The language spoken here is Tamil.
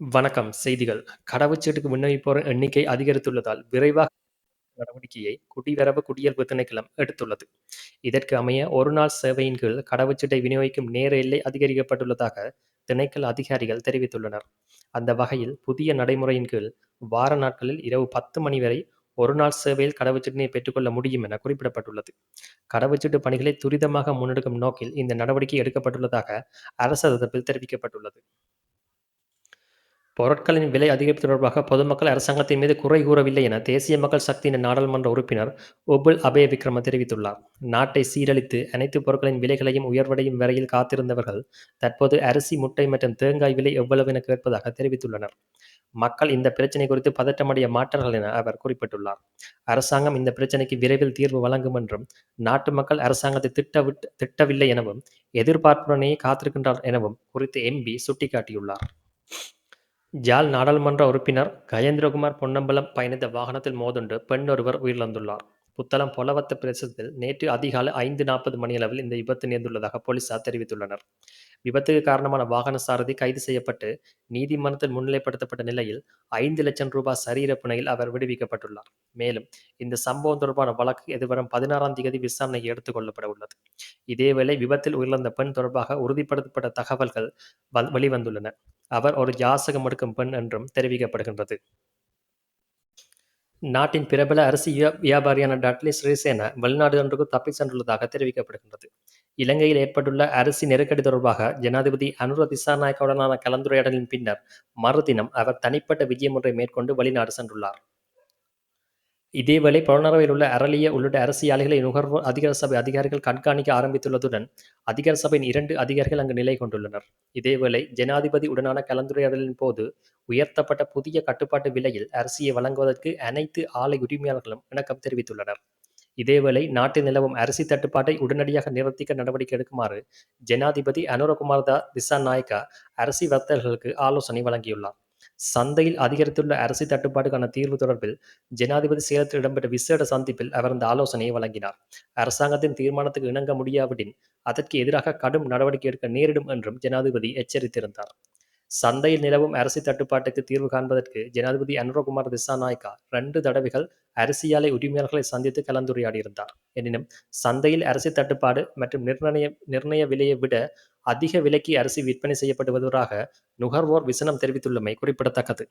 வணக்கம். செய்திகள். கடவுச்சீட்டுக்கு விண்ணப்பிப்போர் எண்ணிக்கை அதிகரித்துள்ளதால் விரைவாக நடவடிக்கையை குடிவரவு குடியேற்பு திணைக்களம் எடுத்துள்ளது. இதற்கு அமைய ஒருநாள் சேவையின் கீழ் கடவுச்சீட்டை விநியோகிக்கும் நேர எல்லை அதிகரிக்கப்பட்டுள்ளதாக திணைக்கள அதிகாரிகள் தெரிவித்துள்ளனர். அந்த வகையில் புதிய நடைமுறையின் கீழ் வார நாட்களில் இரவு பத்து மணி வரை ஒரு நாள் சேவையில் கடவுச்சீட்டினை பெற்றுக்கொள்ள முடியும் என குறிப்பிடப்பட்டுள்ளது. கடவுச்சீட்டு பணிகளை துரிதமாக முன்னெடுக்கும் நோக்கில் இந்த நடவடிக்கை எடுக்கப்பட்டுள்ளதாக அரசு தரப்பில் தெரிவிக்கப்பட்டுள்ளது. பொருட்களின் விலை அதிகரிப்பு தொடர்பாக பொதுமக்கள் அரசாங்கத்தின் மீது குறை கூறவில்லை என தேசிய மக்கள் சக்தியின் நாடாளுமன்ற உறுப்பினர் ஒபுல் அபய விக்ரம தெரிவித்துள்ளார். நாட்டை சீரழித்து அனைத்து பொருட்களின் விலைகளையும் உயர்வடையும் வரையில் காத்திருந்தவர்கள் தற்போது அரிசி முட்டை மற்றும் தேங்காய் விலை எவ்வளவு என கேட்பதாக தெரிவித்துள்ளனர். மக்கள் இந்த பிரச்சினை குறித்து பதற்றமடைய மாட்டார்கள் என அவர் குறிப்பிட்டுள்ளார். அரசாங்கம் இந்த பிரச்சனைக்கு விரைவில் தீர்வு வழங்கும் என்றும் நாட்டு மக்கள் அரசாங்கத்தை திட்டவிட்டு திட்டவில்லை எனவும் எதிர்பார்ப்புடனேயே காத்திருக்கின்றார் எனவும் குறித்து எம்பி சுட்டிக்காட்டியுள்ளார். ஜால் நாடாளுமன்ற உறுப்பினர் கஜேந்திரகுமார் பொன்னம்பலம் பயணித்த வாகனத்தில் மோதுண்டு பெண் ஒருவர் உயிரிழந்துள்ளார். புத்தளம் பொலவத்த பிரதேசத்தில் நேற்று அதிகாலை ஐந்து நாற்பது மணியளவில் இந்த விபத்து நேர்ந்துள்ளதாக போலீசார் தெரிவித்துள்ளனர். விபத்துக்கு காரணமான வாகன சாரதி கைது செய்யப்பட்டு நீதிமன்றத்தில் முன்னிலைப்படுத்தப்பட்ட நிலையில் ஐந்து லட்சம் ரூபாய் சரீர பிணையில் அவர் விடுவிக்கப்பட்டுள்ளார். மேலும் இந்த சம்பவம் தொடர்பான வழக்கு எதிர்வரும் பதினாறாம் தேதி விசாரணைக்கு எடுத்துக் கொள்ளப்பட உள்ளது. இதேவேளை விபத்தில் உயிரிழந்த பெண் தொடர்பாக உறுதிப்படுத்தப்பட்ட தகவல்கள் வெளிவந்துள்ளன. அவர் ஒரு யாசகம் எடுக்கும் பெண் என்றும் தெரிவிக்கப்படுகின்றது. நாட்டின் பிரபல அரிசி வியாபாரியான டட்லி ஸ்ரீசேன வெளிநாடு ஒன்றுக்கு தப்பி சென்றுள்ளதாக தெரிவிக்கப்படுகின்றது. இலங்கையில் ஏற்பட்டுள்ள அரிசி நெருக்கடி தொடர்பாக ஜனாதிபதி அனுர திசாநாயக்கவுடனான கலந்துரையாடலின் பின்னர் மறுதினம் அவர் தனிப்பட்ட விஜயம் ஒன்றை மேற்கொண்டு வெளிநாடு சென்றுள்ளார். இதேவேளை புலனறுவையில் உள்ள அரளிய உள்ளிட்ட அரசியாளிகளை நுகர்வோர் அதிகார சபை அதிகாரிகள் கண்காணிக்க ஆரம்பித்துள்ளதுடன் அதிகார சபையின் இரண்டு அதிகாரிகள் அங்கு நிலை கொண்டுள்ளனர். இதேவேளை ஜனாதிபதி உடனான கலந்துரையாடலின் போது உயர்த்தப்பட்ட புதிய கட்டுப்பாட்டு விலையில் அரிசியை வழங்குவதற்கு அனைத்து ஆலை உரிமையாளர்களும் இணக்கம் தெரிவித்துள்ளனர். இதேவேளை நாட்டில் நிலவும் அரிசி தட்டுப்பாட்டை உடனடியாக நிறுத்திக்க நடவடிக்கை எடுக்குமாறு ஜனாதிபதி அனுரகுமார் தா திசா நாயக்கா அரிசி வர்த்தகர்களுக்கு ஆலோசனை வழங்கியுள்ளார். சந்தையில் அதிகரித்துள்ள அரிசி தட்டுப்பாட்டுக்கான தீர்வு தொடர்பில் ஜனாதிபதி சேலத்தில் இடம்பெற்ற விசேட சந்திப்பில் அவர் இந்த ஆலோசனையை வழங்கினார். அரசாங்கத்தின் தீர்மானத்துக்கு இணங்க முடியாவிடின் அதற்கு எதிராக கடும் நடவடிக்கை எடுக்க நேரிடும் என்றும் ஜனாதிபதி எச்சரித்திருந்தார். சந்தையில் நிலவும் அரிசி தட்டுப்பாட்டுக்கு தீர்வு காண்பதற்கு ஜனாதிபதி அனுரகுமார் திசாநாயக்கா ரெண்டு தடவைகள் அரிசியாலை உரிமையாளர்களை சந்தித்து கலந்துரையாடியிருந்தார். எனினும் சந்தையில் அரிசி தட்டுப்பாடு மற்றும் நிர்ணய நிர்ணய விலையை விட அதிக விலைக்கு அரிசி விற்பனை செய்யப்பட்டு வருவதாக நுகர்வோர் விசனம் தெரிவித்துள்ளமை குறிப்பிடத்தக்கது.